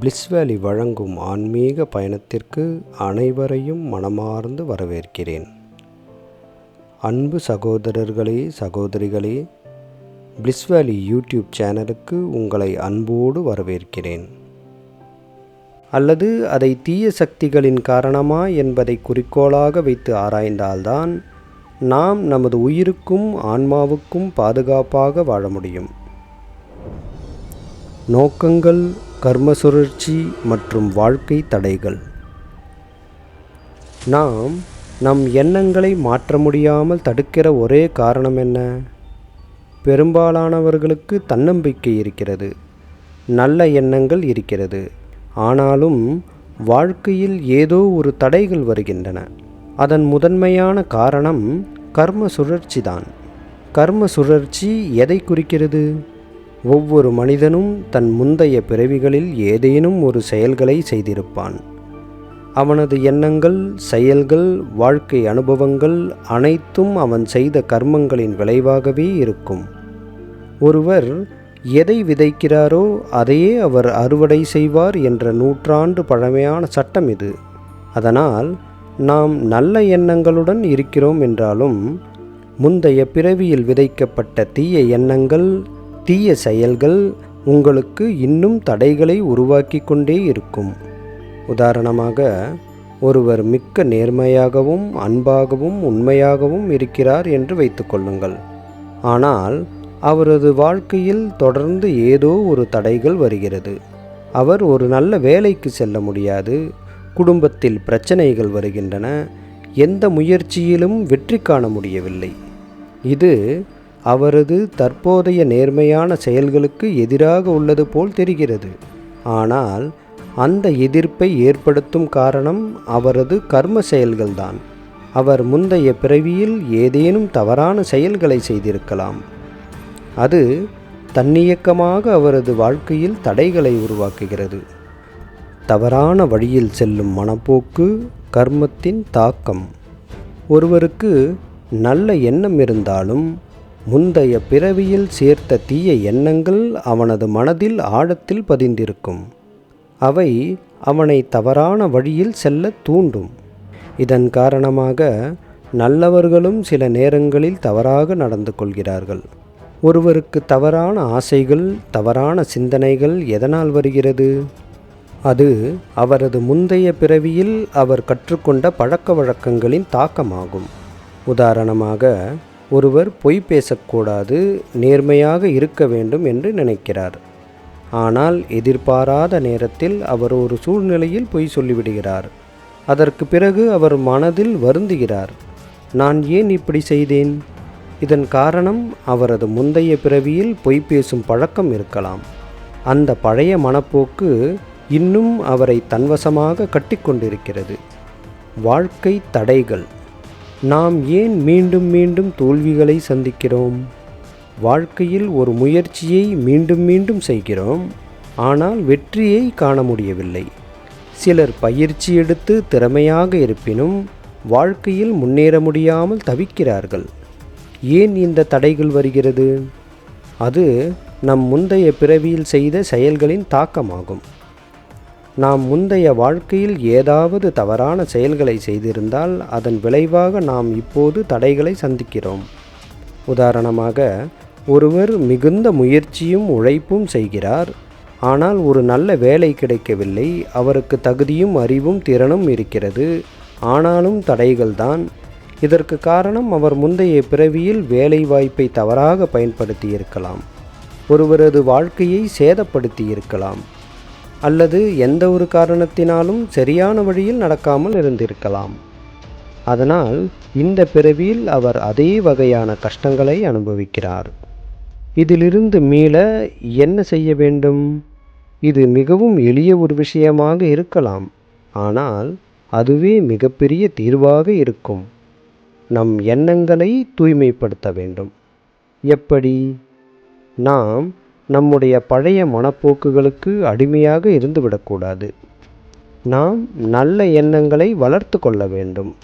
Bliss வேலி வழங்கும் ஆன்மீக பயணத்திற்கு அனைவரையும் மனமார்ந்து வரவேற்கிறேன். அன்பு சகோதரர்களே சகோதரிகளே பிளிஸ் வேலி யூடியூப் சேனலுக்கு உங்களை அன்போடு வரவேற்கிறேன். அல்லது அதை தீய சக்திகளின் காரணமா என்பதை குறிக்கோளாக வைத்து ஆராய்ந்தால்தான் நாம் நமது உயிருக்கும் ஆன்மாவுக்கும் பாதுகாப்பாக வாழ முடியும். நோக்கங்கள் கர்ம சுழற்சி மற்றும் வாழ்க்கை தடைகள். நாம் நம் எண்ணங்களை மாற்ற முடியாமல் தடுக்கிற ஒரே காரணம் என்ன? பெரும்பாலானவர்களுக்கு தன்னம்பிக்கை இருக்கிறது. நல்ல எண்ணங்கள் இருக்கிறது. ஆனாலும் வாழ்க்கையில் ஏதோ ஒரு தடைகள் வருகின்றன. அதன் முதன்மையான காரணம் கர்ம சுழற்சி தான். கர்ம சுழற்சி எதை குறிக்கிறது? ஒவ்வொரு மனிதனும் தன் முந்தைய பிறவிகளில் ஏதேனும் ஒரு செயல்களை செய்திருப்பான். அவனது எண்ணங்கள் செயல்கள் வாழ்க்கை அனுபவங்கள் அனைத்தும் அவன் செய்த கர்மங்களின் விளைவாகவே இருக்கும். ஒருவர் எதை விதைக்கிறாரோ அதையே அவர் அறுவடை செய்வார் என்ற நூற்றாண்டு பழமையான சட்டம் இது. அதனால் நாம் நல்ல எண்ணங்களுடன் இருக்கிறோம் என்றாலும் முந்தைய பிறவியில் விதைக்கப்பட்ட தீய எண்ணங்கள் தீய செயல்கள் உங்களுக்கு இன்னும் தடைகளை உருவாக்கி கொண்டே இருக்கும். உதாரணமாக ஒருவர் மிக்க நேர்மையாகவும் அன்பாகவும் உண்மையாகவும் இருக்கிறார் என்று வைத்துக்கொள்ளுங்கள் ஆனால் அவரது வாழ்க்கையில் தொடர்ந்து ஏதோ ஒரு தடைகள் வருகிறது. அவர் ஒரு நல்ல வேலைக்கு செல்ல முடியாது குடும்பத்தில் பிரச்சனைகள் வருகின்றன எந்த முயற்சியிலும் வெற்றி காண முடியவில்லை. இது அவரது தற்போதைய நேர்மையான செயல்களுக்கு எதிராக உள்ளது போல் தெரிகிறது. ஆனால் அந்த எதிர்ப்பை ஏற்படுத்தும் காரணம் அவரது கர்ம செயல்கள்தான். அவர் முந்தைய பிறவியில் ஏதேனும் தவறான செயல்களை செய்திருக்கலாம். அது தன்னியக்கமாக அவரது வாழ்க்கையில் தடைகளை உருவாக்குகிறது. தவறான வழியில் செல்லும் மனப்போக்கு கர்மத்தின் தாக்கம். ஒருவருக்கு நல்ல எண்ணம் இருந்தாலும் முந்தைய பிறவியில் சேர்த்த தீய எண்ணங்கள் அவனது மனதில் ஆழத்தில் பதிந்திருக்கும். அவை அவனை தவறான வழியில் செல்ல தூண்டும். இதன் காரணமாக நல்லவர்களும் சில நேரங்களில் தவறாக நடந்து கொள்கிறார்கள். ஒருவருக்கு தவறான ஆசைகள் தவறான சிந்தனைகள் எதனால் வருகிறது? அது அவரது முந்தைய பிறவியில் அவர் கற்றுக்கொண்ட பழக்க வழக்கங்களின் தாக்கமாகும். உதாரணமாக ஒருவர் பொய் பேசக்கூடாது நேர்மையாக இருக்க வேண்டும் என்று நினைக்கிறார். ஆனால் எதிர்பாராத நேரத்தில் அவர் ஒரு சூழ்நிலையில் பொய் சொல்லிவிடுகிறார். அதற்கு பிறகு அவர் மனதில் வருந்துகிறார். நான் ஏன் இப்படி செய்தேன்? இதன் காரணம் அவரது முந்தைய பிறவியில் பொய் பேசும் பழக்கம் இருக்கலாம். அந்த பழைய மனப்போக்கு இன்னும் அவரை தன்வசமாக கட்டிக்கொண்டிருக்கிறது. வாழ்க்கை தடைகள். நாம் ஏன் மீண்டும் மீண்டும் தோல்விகளை சந்திக்கிறோம்? வாழ்க்கையில் ஒரு முயற்சியை மீண்டும் மீண்டும் செய்கிறோம் ஆனால் வெற்றியை காண முடியவில்லை. சிலர் பயிற்சி எடுத்து திறமையாக இருப்பினும் வாழ்க்கையில் முன்னேற முடியாமல் தவிக்கிறார்கள். ஏன் இந்த தடைகள் வருகிறது? அது நம் முந்தைய பிறவியில் செய்த செயல்களின் தாக்கமாகும். நாம் முந்தைய வாழ்க்கையில் ஏதாவது தவறான செயல்களை செய்திருந்தால் அதன் விளைவாக நாம் இப்போது தடைகளை சந்திக்கிறோம். உதாரணமாக ஒருவர் மிகுந்த முயற்சியும் உழைப்பும் செய்கிறார். ஆனால் ஒரு நல்ல வேலை கிடைக்கவில்லை. அவருக்கு தகுதியும் அறிவும் திறனும் இருக்கிறது. ஆனாலும் தடைகள்தான் இதற்கு காரணம் அவர் முந்தைய பிறவியில் வேலை வாய்ப்பை தவறாக பயன்படுத்தி இருக்கலாம் ஒருவரது வாழ்க்கையை சேதப்படுத்தியிருக்கலாம். அல்லது எந்த ஒரு காரணத்தினாலும் சரியான வழியில் நடக்காமல் இருந்திருக்கலாம். அதனால் இந்த பிறவியில் அவர் அதே வகையான கஷ்டங்களை அனுபவிக்கிறார். இதிலிருந்து மீள என்ன செய்ய வேண்டும்? இது மிகவும் எளிய ஒரு விஷயமாக இருக்கலாம். ஆனால் அதுவே மிகப்பெரிய தீர்வாக இருக்கும். நம் எண்ணங்களை தூய்மைப்படுத்த வேண்டும். எப்படி? நாம் நம்முடைய பழைய மனப்போக்குகளுக்கு அடிமையாக இருந்துவிடக்கூடாது. நாம் நல்ல எண்ணங்களை வளர்த்து கொள்ள வேண்டும்.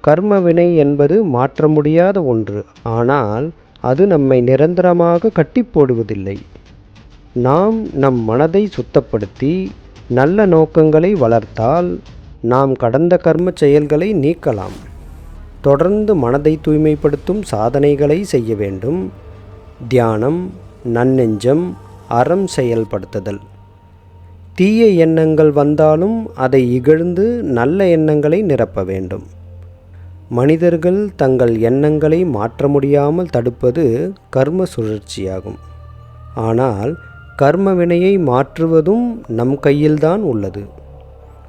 கர்ம வினை என்பது மாற்ற முடியாத ஒன்று. ஆனால் அது நம்மை நிரந்தரமாக கட்டி போடுவதில்லை. நாம் நம் மனதை சுத்தப்படுத்தி நல்ல நோக்கங்களை வளர்த்தால் நாம் கடந்த கர்ம செயல்களை நீக்கலாம். தொடர்ந்து மனதை தூய்மைப்படுத்தும் சாதனைகளை செய்ய வேண்டும். தியானம் நன்னெஞ்சம் அறம் செயல்படுத்துதல். தீய எண்ணங்கள் வந்தாலும் அதை இகழ்ந்து நல்ல எண்ணங்களை நிரப்ப வேண்டும். மனிதர்கள் தங்கள் எண்ணங்களை மாற்ற முடியாமல் தடுப்பது கர்ம சுழற்சியாகும். ஆனால் கர்ம வினையை மாற்றுவதும் நம் கையில்தான் உள்ளது.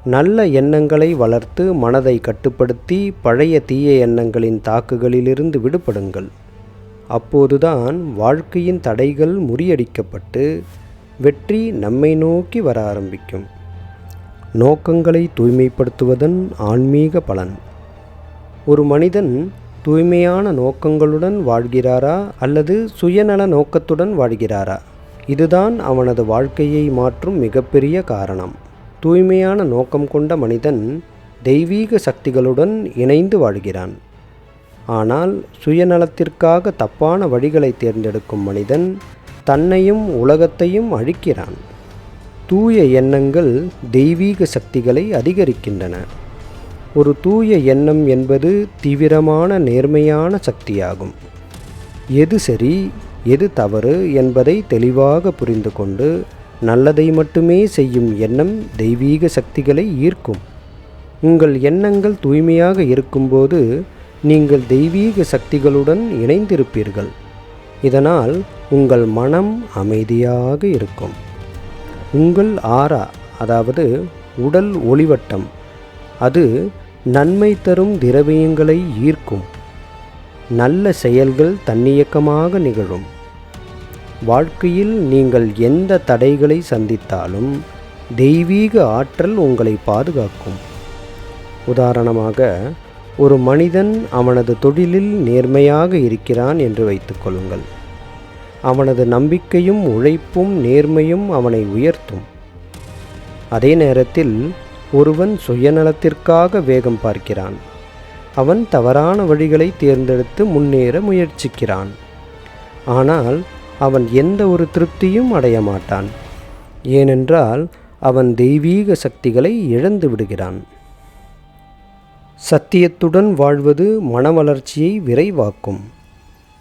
நல்ல எண்ணங்களை வளர்த்து மனதை கட்டுப்படுத்தி பழைய தீய எண்ணங்களின் தாக்குகளிலிருந்து விடுபடுங்கள். அப்போதுதான் வாழ்க்கையின் தடைகள் முறியடிக்கப்பட்டு வெற்றி நம்மை நோக்கி வர ஆரம்பிக்கும். நோக்கங்களை தூய்மைப்படுத்துவதன் ஆன்மீக பலன். ஒரு மனிதன் தூய்மையான நோக்கங்களுடன் வாழ்கிறாரா அல்லது சுயநல நோக்கத்துடன் வாழ்கிறாரா? இதுதான் அவனது வாழ்க்கையை மாற்றும் மிகப்பெரிய காரணம். தூய்மையான நோக்கம் கொண்ட மனிதன் தெய்வீக சக்திகளுடன் இணைந்து வாழ்கிறான். ஆனால் சுயநலத்திற்காக தப்பான வழிகளை தேர்ந்தெடுக்கும் மனிதன் தன்னையும் உலகத்தையும் அழிக்கிறான். தூய எண்ணங்கள் தெய்வீக சக்திகளை அதிகரிக்கின்றன. ஒரு தூய எண்ணம் என்பது தீவிரமான நேர்மையான சக்தியாகும். எது சரி எது தவறு என்பதை தெளிவாக புரிந்து கொண்டு நல்லதை மட்டுமே செய்யும் எண்ணம் தெய்வீக சக்திகளை ஈர்க்கும். உங்கள் எண்ணங்கள் தூய்மையாக இருக்கும்போது நீங்கள் தெய்வீக சக்திகளுடன் இணைந்திருப்பீர்கள். இதனால் உங்கள் மனம் அமைதியாக இருக்கும். உங்கள் ஆரா அதாவது உடல் ஒளிவட்டம் அது நன்மை தரும் திரவியங்களை ஈர்க்கும். நல்ல செயல்கள் தன்னியக்கமாக நிகழும். வாழ்க்கையில் நீங்கள் எந்த தடைகளை சந்தித்தாலும் தெய்வீக ஆற்றல் உங்களை பாதுகாக்கும். உதாரணமாக ஒரு மனிதன் அவனது தொழிலில் நேர்மையாக இருக்கிறான் என்று வைத்துக்கொள்ளுங்கள் அவனது நம்பிக்கையும் உழைப்பும் நேர்மையும் அவனை உயர்த்தும். அதே நேரத்தில் ஒருவன் சுயநலத்திற்காக வேகம் பார்க்கிறான். அவன் தவறான வழிகளை தேர்ந்தெடுத்து முன்னேற முயற்சிக்கிறான். ஆனால் அவன் எந்த ஒரு திருப்தியும் அடைய மாட்டான். ஏனென்றால் அவன் தெய்வீக சக்திகளை இழந்து விடுகிறான். சத்தியத்துடன் வாழ்வது மன வளர்ச்சியை விரைவாக்கும்.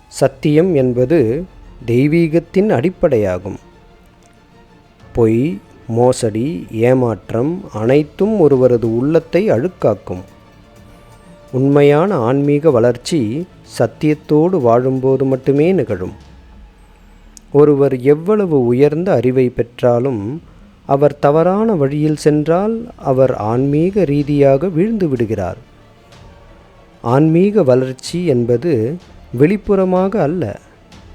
சத்தியம் என்பது தெய்வீகத்தின் அடிப்படையாகும். பொய் மோசடி ஏமாற்றம் அனைத்தும் ஒருவரது உள்ளத்தை அழுக்காக்கும். உண்மையான ஆன்மீக வளர்ச்சி சத்தியத்தோடு வாழும்போது மட்டுமே நிகழும். ஒருவர் எவ்வளவு உயர்ந்த அறிவை பெற்றாலும் அவர் தவறான வழியில் சென்றால் அவர் ஆன்மீக ரீதியாக வீழ்ந்து விடுகிறார். ஆன்மீக வளர்ச்சி என்பது வெளிப்புறமாக அல்ல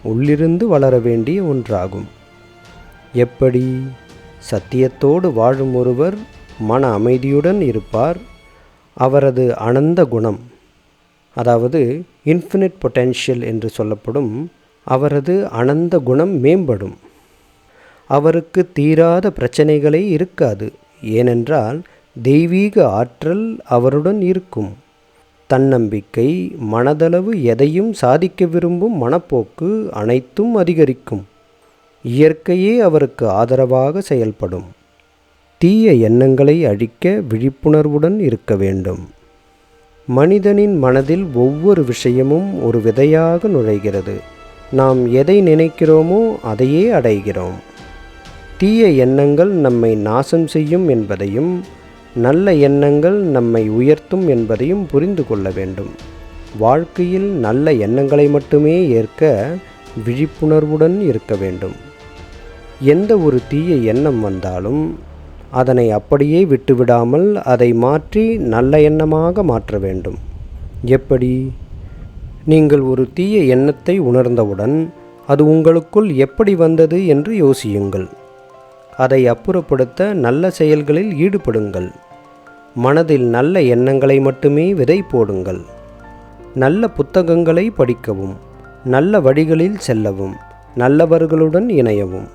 உள்ளிருந்து வளர வேண்டிய ஒன்றாகும். எப்படி? சத்தியத்தோடு வாழும் ஒருவர் மன அமைதியுடன் இருப்பார். அவரது அனந்த குணம் அதாவது இன்ஃபினிட் பொட்டென்ஷியல் என்று சொல்லப்படும் அவரது அனந்த குணம் மேம்படும். அவருக்கு தீராத பிரச்சனைகளே இருக்காது ஏனென்றால் தெய்வீக ஆற்றல் அவருடன் இருக்கும். தன்னம்பிக்கை மனதளவு எதையும் சாதிக்க விரும்பும் மனப்போக்கு அனைத்தும் அதிகரிக்கும். இயற்கையே அவருக்கு ஆதரவாக செயல்படும். தீய எண்ணங்களை அழிக்க விழிப்புணர்வுடன் இருக்க வேண்டும். மனிதனின் மனதில் ஒவ்வொரு விஷயமும் ஒரு விதையாக நுழைகிறது. நாம் எதை நினைக்கிறோமோ அதையே அடைகிறோம். தீய எண்ணங்கள் நம்மை நாசம் செய்யும் என்பதையும் நல்ல எண்ணங்கள் நம்மை உயர்த்தும் என்பதையும் புரிந்து கொள்ள வேண்டும். வாழ்க்கையில் நல்ல எண்ணங்களை மட்டுமே ஏற்க விழிப்புணர்வுடன் இருக்க வேண்டும். எந்த ஒரு தீய எண்ணம் வந்தாலும் அதனை அப்படியே விட்டுவிடாமல் அதை மாற்றி நல்ல எண்ணமாக மாற்ற வேண்டும். எப்படி? நீங்கள் ஒரு தீய எண்ணத்தை உணர்ந்தவுடன் அது உங்களுக்குள் எப்படி வந்தது என்று யோசியுங்கள். அதை அப்புறப்படுத்த நல்ல செயல்களில் ஈடுபடுங்கள். மனதில் நல்ல எண்ணங்களை மட்டுமே விதை போடுங்கள். நல்ல புத்தகங்களை படிக்கவும். நல்ல வழிகளில் செல்லவும். நல்லவர்களுடன் இணையவும்.